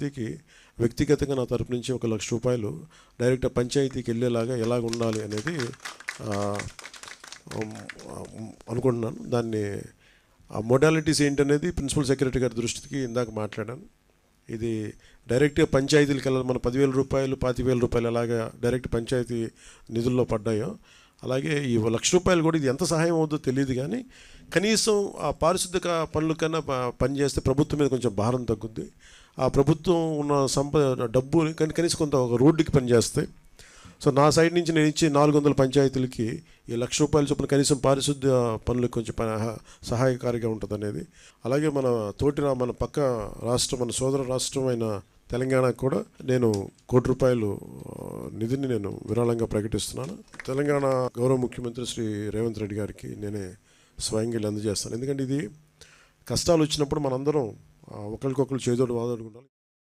వ్యక్తికి వ్యక్తిగతంగా నా తరపు నుంచి ఒక లక్ష రూపాయలు డైరెక్ట్ పంచాయతీకి వెళ్ళేలాగా ఎలాగ ఉండాలి అనేది అనుకుంటున్నాను. దాన్ని ఆ మొడాలిటీస్ ఏంటనేది ప్రిన్సిపల్ సెక్రటరీ గారి దృష్టికి ఇందాక మాట్లాడాను. ఇది డైరెక్ట్గా పంచాయతీలకు వెళ్ళాలి. మన పదివేల రూపాయలు పాతివేల రూపాయలు ఎలాగా డైరెక్ట్ పంచాయతీ నిధుల్లో పడ్డాయో అలాగే ఈ లక్ష రూపాయలు కూడా ఇది ఎంత సహాయం అవుతుందో తెలియదు కానీ కనీసం ఆ పారిశుద్ధిక పనుల కన్నా పనిచేస్తే ప్రభుత్వం మీద కొంచెం భారం తగ్గుద్ది. ఆ ప్రభుత్వం ఉన్న సంపద డబ్బు కానీ కనీసం కొంత ఒక రోడ్డుకి పనిచేస్తాయి సో నా సైడ్ నుంచి నేను ఇచ్చి నాలుగు వందల పంచాయతీలకి ఈ లక్ష రూపాయల చొప్పున కనీసం పారిశుద్ధ్య పనులకు కొంచెం సహాయకారిగా ఉంటుంది అనేది అలాగే మన తోటి మన పక్క రాష్ట్రం మన సోదర రాష్ట్రం అయిన తెలంగాణకు కూడా నేను కోటి రూపాయలు నిధిని నేను విరాళంగా ప్రకటిస్తున్నాను. తెలంగాణ గౌరవ ముఖ్యమంత్రి శ్రీ రేవంత్ రెడ్డి గారికి నేనే స్వయంగా అందజేస్తాను. ఎందుకంటే ఇది కష్టాలు వచ్చినప్పుడు మనందరం ఒకరికొకరు చేదోడు వాదోడుకుంటాం